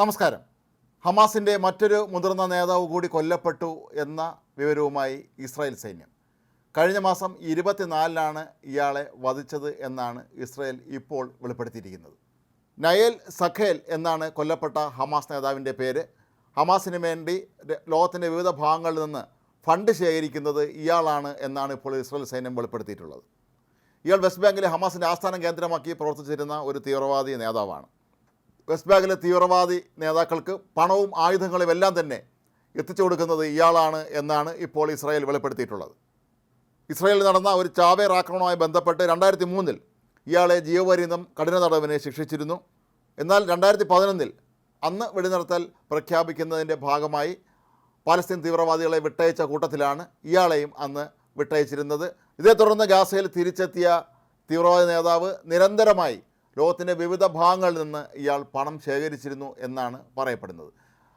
നമസ്കാരം. ഹമാസിന്റെ മറ്റൊരു മുതിർന്ന നേതാവ് കൂടി കൊല്ലപ്പെട്ടു എന്ന വിവരവുമായി ഇസ്രായേൽ സൈന്യം. കഴിഞ്ഞ മാസം ഇരുപത്തിനാലിനാണ് ഇയാളെ വധിച്ചത് എന്നാണ് ഇസ്രായേൽ ഇപ്പോൾ വെളിപ്പെടുത്തിയിരിക്കുന്നത്. നയൽ സഖേൽ എന്നാണ് കൊല്ലപ്പെട്ട ഹമാസ് നേതാവിന്റെ പേര്. ഹമാസിന് വേണ്ടി ലോകത്തിന്റെ വിവിധ ഭാഗങ്ങളിൽ നിന്ന് ഫണ്ട് ശേഖരിക്കുന്നത് ഇയാളാണ് എന്നാണ് ഇപ്പോൾ ഇസ്രായേൽ സൈന്യം വെളിപ്പെടുത്തിയിട്ടുള്ളത്. ഇയാൾ വെസ്റ്റ് ബാങ്കിലെ ഹമാസിന്റെ ആസ്ഥാന കേന്ദ്രമാക്കി പ്രവർത്തിച്ചിരുന്ന ഒരു തീവ്രവാദി നേതാവാണ്. വെസ്റ്റ് ബാങ്കിലെ തീവ്രവാദി നേതാക്കൾക്ക് പണവും ആയുധങ്ങളും എല്ലാം തന്നെ എത്തിച്ചു കൊടുക്കുന്നത് ഇയാളാണ് എന്നാണ് ഇപ്പോൾ ഇസ്രായേൽ വെളിപ്പെടുത്തിയിട്ടുള്ളത്. ഇസ്രായേലിൽ നടന്ന ഒരു ചാവേർ ആക്രമണവുമായി ബന്ധപ്പെട്ട് രണ്ടായിരത്തി മൂന്നിൽ ഇയാളെ ജീവപര്യന്തം കഠിന തടവിനെ ശിക്ഷിച്ചിരുന്നു. എന്നാൽ രണ്ടായിരത്തി പതിനൊന്നിൽ അന്ന് വെടിനിർത്തൽ പ്രഖ്യാപിക്കുന്നതിന്റെ ഭാഗമായി പാലസ്തീൻ തീവ്രവാദികളെ വിട്ടയച്ച കൂട്ടത്തിലാണ് ഇയാളെയും അന്ന് വിട്ടയച്ചിരുന്നത്. ഇതേ തുടർന്ന് ഗാസയിൽ തിരിച്ചെത്തിയ തീവ്രവാദി നേതാവ് നിരന്തരമായി ലോകത്തിന്റെ വിവിധ ഭാഗങ്ങളിൽ നിന്ന് ഇയാൾ പണം ശേഖരിച്ചിരുന്നു എന്നാണ് പറയപ്പെടുന്നത്.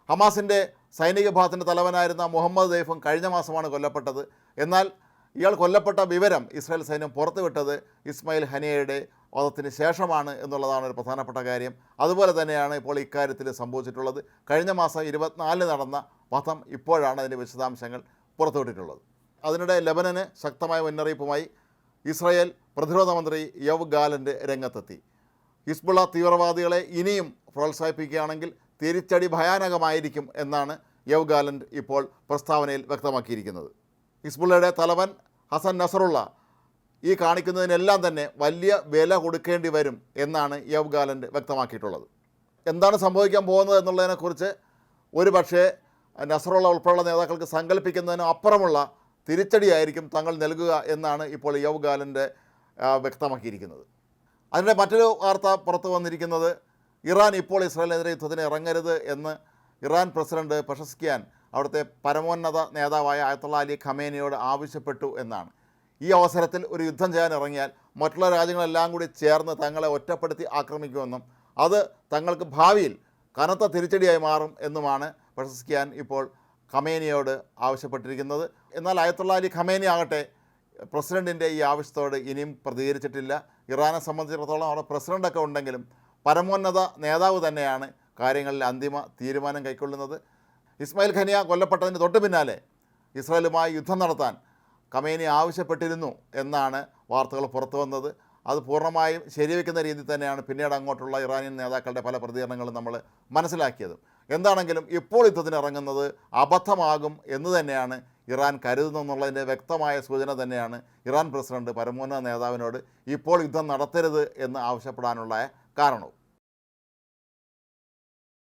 ഹമാസിന്റെ സൈനിക വിഭാഗത്തിന്റെ തലവനായിരുന്ന മുഹമ്മദ് ദൈഫും കഴിഞ്ഞ മാസമാണ് കൊല്ലപ്പെട്ടത്. എന്നാൽ ഇയാൾ കൊല്ലപ്പെട്ട വിവരം ഇസ്രായേൽ സൈന്യം പുറത്തുവിട്ടത് ഇസ്മായിൽ ഹനിയയുടെ വധത്തിന് ശേഷമാണ് എന്നുള്ളതാണ് ഒരു പ്രധാനപ്പെട്ട കാര്യം. അതുപോലെ തന്നെയാണ് ഇപ്പോൾ ഇക്കാര്യത്തിൽ സംഭവിച്ചിട്ടുള്ളത്. കഴിഞ്ഞ മാസം ഇരുപത്തിനാലിന് നടന്ന വധം ഇപ്പോഴാണ് അതിന്റെ വിശദാംശങ്ങൾ പുറത്തുവിട്ടിട്ടുള്ളത്. അതിനിടെ ലബനന് ശക്തമായ മുന്നറിയിപ്പുമായി ഇസ്രായേൽ പ്രതിരോധ മന്ത്രി യവ് ഗാലന്റ് രംഗത്തെത്തി. ഹിസ്ബുള്ള തീവ്രവാദികളെ ഇനിയും പ്രോത്സാഹിപ്പിക്കുകയാണെങ്കിൽ തിരിച്ചടി ഭയാനകമായിരിക്കും എന്നാണ് യവ് ഗാലൻഡ് ഇപ്പോൾ പ്രസ്താവനയിൽ വ്യക്തമാക്കിയിരിക്കുന്നത്. ഹിസ്ബുള്ളയുടെ തലവൻ ഹസൻ നസറുള്ള ഈ കാണിക്കുന്നതിനെല്ലാം തന്നെ വലിയ വില കൊടുക്കേണ്ടി വരും എന്നാണ് യവ് ഗാലൻഡ് വ്യക്തമാക്കിയിട്ടുള്ളത്. എന്താണ് സംഭവിക്കാൻ പോകുന്നത് എന്നുള്ളതിനെക്കുറിച്ച് ഒരു പക്ഷേ നസറുള്ള ഉൾപ്പെടെയുള്ള നേതാക്കൾക്ക് സങ്കല്പിക്കുന്നതിനും അപ്പുറമുള്ള തിരിച്ചടിയായിരിക്കും തങ്ങൾ നൽകുക എന്നാണ് ഇപ്പോൾ യവ് ഗാലന്റെ വ്യക്തമാക്കിയിരിക്കുന്നത്. അതിന്റെ മറ്റൊരു വാർത്ത പുറത്തു വന്നിരിക്കുന്നത് ഇറാൻ ഇപ്പോൾ ഇസ്രായേലിനെതിരെ യുദ്ധത്തിന് ഇറങ്ങരുത് എന്ന് ഇറാൻ പ്രസിഡന്റ് പ്രശസ്കിയാൻ അവിടുത്തെ പരമോന്നത നേതാവായ ആയത്തുള്ള അലി ഖമേനിയോട് ആവശ്യപ്പെട്ടു എന്നാണ്. ഈ അവസരത്തിൽ ഒരു യുദ്ധം ചെയ്യാൻ ഇറങ്ങിയാൽ മറ്റുള്ള രാജ്യങ്ങളെല്ലാം കൂടി ചേർന്ന് തങ്ങളെ ഒറ്റപ്പെടുത്തി ആക്രമിക്കുമെന്നും അത് തങ്ങൾക്ക് ഭാവിയിൽ കനത്ത തിരിച്ചടിയായി മാറും എന്നുമാണ് പ്രശസ്കിയാൻ ഇപ്പോൾ ഖമേനിയോട് ആവശ്യപ്പെട്ടിരിക്കുന്നത്. എന്നാൽ അയത്തുള്ള അലി ഖമേനി ആകട്ടെ പ്രസിഡന്റിന്റെ ഈ ആവശ്യത്തോട് ഇനിയും പ്രതികരിച്ചിട്ടില്ല. ഇറാനെ സംബന്ധിച്ചിടത്തോളം അവിടെ പ്രസിഡന്റൊക്കെ ഉണ്ടെങ്കിലും പരമോന്നത നേതാവ് തന്നെയാണ് കാര്യങ്ങളിൽ അന്തിമ തീരുമാനം കൈക്കൊള്ളുന്നത്. ഇസ്മായിൽ ഖനിയ കൊല്ലപ്പെട്ടതിന് തൊട്ട് പിന്നാലെ ഇസ്രായേലുമായി യുദ്ധം നടത്താൻ കമേനി ആവശ്യപ്പെട്ടിരുന്നു എന്നാണ് വാർത്തകൾ പുറത്തു വന്നത്. അത് പൂർണമായും ശരിവെക്കുന്ന രീതിയിൽ തന്നെയാണ് പിന്നീട് അങ്ങോട്ടുള്ള ഇറാനിയൻ നേതാക്കളുടെ പല പ്രതികരണങ്ങളും നമ്മൾ മനസ്സിലാക്കിയത്. എന്താണെങ്കിലും ഇപ്പോൾ യുദ്ധത്തിന് ഇറങ്ങുന്നത് അബദ്ധമാകും എന്ന് തന്നെയാണ് ഇറാൻ കരുതുന്നു എന്നുള്ളതിന്റെ വ്യക്തമായ സൂചന തന്നെയാണ് ഇറാൻ പ്രസിഡന്റ് പരമോന്നത നേതാവിനോട് ഇപ്പോൾ യുദ്ധം നടത്തരുത് എന്ന് ആവശ്യപ്പെടാനുള്ള കാരണവും.